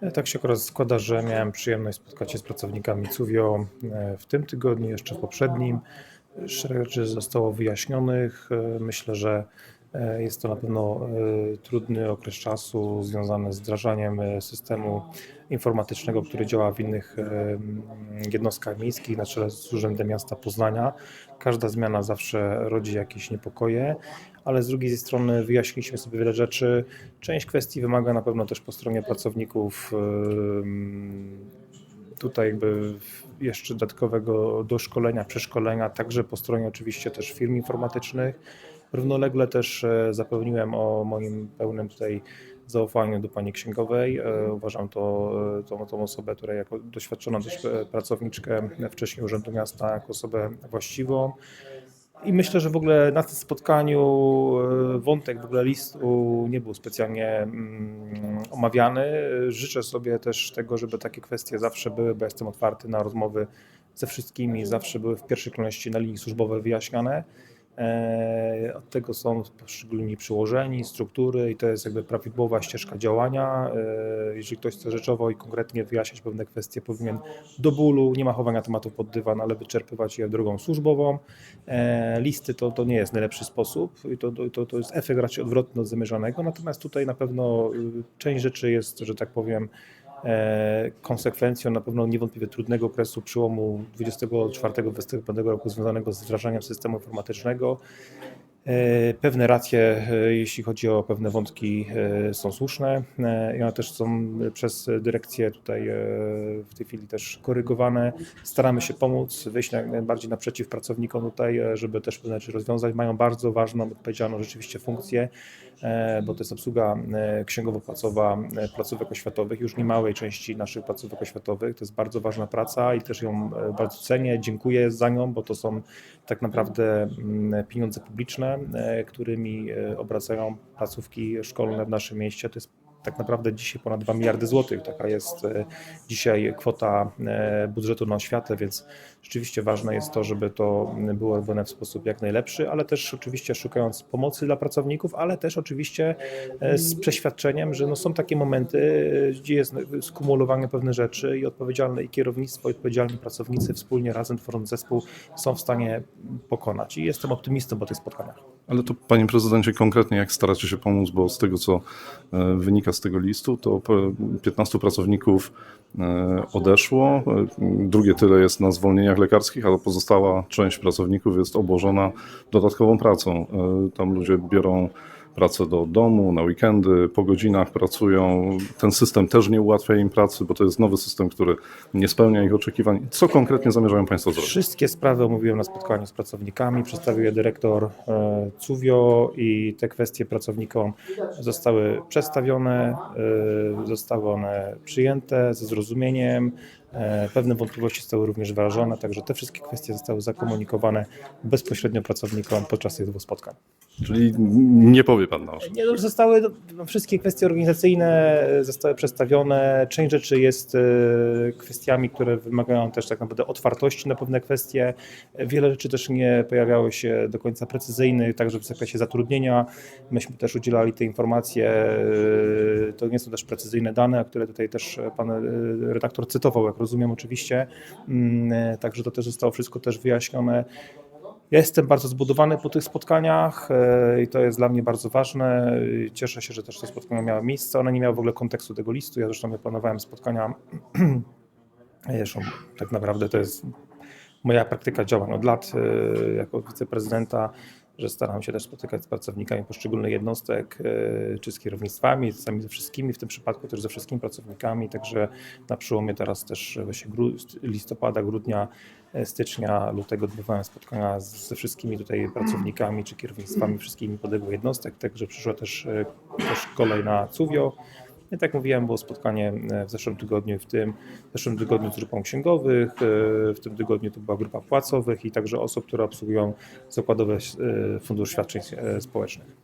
E, Tak się akurat składa, że miałem przyjemność spotkać się z pracownikami Cuvio e, w tym tygodniu, jeszcze w poprzednim. Szereg rzeczy zostało wyjaśnionych. E, Myślę, że e, jest to na pewno e, trudny okres czasu związany z wdrażaniem e, systemu informatycznego, który działa w innych e, jednostkach miejskich na czele z Urzędem Miasta Poznania. Każda zmiana zawsze rodzi jakieś niepokoje, ale z drugiej strony wyjaśniliśmy sobie wiele rzeczy. Część kwestii wymaga na pewno też po stronie pracowników tutaj jakby jeszcze dodatkowego doszkolenia, przeszkolenia, także po stronie oczywiście też firm informatycznych. Równolegle też e, zapewniłem o moim pełnym tutaj zaufaniu do pani księgowej. E, Uważam to, e, tą, tą osobę, która jako doświadczoną też pracowniczkę wcześniej Urzędu Miasta, jako osobę właściwą. I myślę, że w ogóle na tym spotkaniu wątek w ogóle listu nie był specjalnie mm, omawiany. Życzę sobie też tego, żeby takie kwestie zawsze były, bo jestem otwarty na rozmowy ze wszystkimi, zawsze były w pierwszej kolejności na linii służbowej wyjaśniane. E, Od tego są poszczególni przyłożeni, struktury i to jest jakby prawidłowa ścieżka działania. E, Jeżeli ktoś chce rzeczowo i konkretnie wyjaśniać pewne kwestie, powinien do bólu, nie ma chowania tematów pod dywan, ale wyczerpywać je drogą służbową. E, Listy to, to nie jest najlepszy sposób i to, to, to jest efekt raczej odwrotny od zamierzonego, natomiast tutaj na pewno y, część rzeczy jest, że tak powiem, konsekwencją na pewno niewątpliwie trudnego okresu przełomu 24-25 roku związanego z wdrażaniem systemu informatycznego. E, Pewne racje, e, jeśli chodzi o pewne wątki, e, są słuszne i one też są przez dyrekcję tutaj w tej chwili też korygowane. Staramy się pomóc, wyjść jak najbardziej naprzeciw pracownikom tutaj, żeby też pewne rzeczy rozwiązać. Mają bardzo ważną, odpowiedzialną rzeczywiście funkcję, bo to jest obsługa księgowo-płacowa placówek oświatowych, już niemałej części naszych placówek oświatowych. To jest bardzo ważna praca i też ją bardzo cenię, dziękuję za nią, bo to są tak naprawdę mm, pieniądze publiczne, którymi e, obracają placówki szkolne w naszym mieście. To jest tak naprawdę dzisiaj ponad 2 miliardy złotych. Taka jest e, dzisiaj kwota e, budżetu na oświatę, więc rzeczywiście ważne jest to, żeby to było robione w sposób jak najlepszy, ale też oczywiście szukając pomocy dla pracowników, ale też oczywiście e, z przeświadczeniem, że no są takie momenty, gdzie jest skumulowanie pewnych rzeczy i odpowiedzialne i kierownictwo, i odpowiedzialni pracownicy wspólnie razem tworząc zespół są w stanie pokonać. I jestem optymistą po tych spotkaniach. Ale to panie prezydencie konkretnie jak staracie się pomóc, bo z tego co e, wynika z tego listu, to p- 15 pracowników e, odeszło, e, drugie tyle jest na zwolnieniach lekarskich, a pozostała część pracowników jest obłożona dodatkową pracą. Tam ludzie biorą pracę do domu, na weekendy, po godzinach pracują. Ten system też nie ułatwia im pracy, bo to jest nowy system, który nie spełnia ich oczekiwań. Co konkretnie zamierzają państwo zrobić? Wszystkie sprawy omówiłem na spotkaniu z pracownikami, przedstawił je dyrektor e, Cuvio i te kwestie pracownikom zostały przedstawione, e, zostały one przyjęte ze zrozumieniem. E, Pewne wątpliwości zostały również wyrażone, także te wszystkie kwestie zostały zakomunikowane bezpośrednio pracownikom podczas tych dwóch spotkań. Czyli nie powie pan nam. Nie, no, zostały wszystkie kwestie organizacyjne zostały przedstawione. Część rzeczy jest e, kwestiami, które wymagają też tak naprawdę otwartości na pewne kwestie. Wiele rzeczy też nie pojawiało się do końca precyzyjnych, także w zakresie zatrudnienia. Myśmy też udzielali te informacje. e, To nie są też precyzyjne dane, które tutaj też pan e, redaktor cytował, jak rozumiem oczywiście. Mm, e, Także to też zostało wszystko też wyjaśnione. Ja jestem bardzo zbudowany po tych spotkaniach e, i to jest dla mnie bardzo ważne. Cieszę się, że też te spotkania miały miejsce. One nie miały w ogóle kontekstu tego listu. Ja zresztą nie planowałem spotkania. Zresztą tak naprawdę to jest moja praktyka działań od lat e, jako wiceprezydenta, że staram się też spotykać z pracownikami poszczególnych jednostek, e, czy z kierownictwami, czasami ze wszystkimi, w tym przypadku też ze wszystkimi pracownikami, także na przełomie teraz też właśnie listopada, grudnia, e, stycznia, lutego odbywałem spotkania ze wszystkimi tutaj pracownikami, czy kierownictwami wszystkimi podległych jednostek, także przyszła też, e, też kolej na. I tak mówiłem, było spotkanie e, w zeszłym tygodniu, w tym w zeszłym tygodniu z grupą księgowych, e, w tym tygodniu to była grupa płacowych i także osób, które obsługują zakładowe fundusz świadczeń e, społecznych.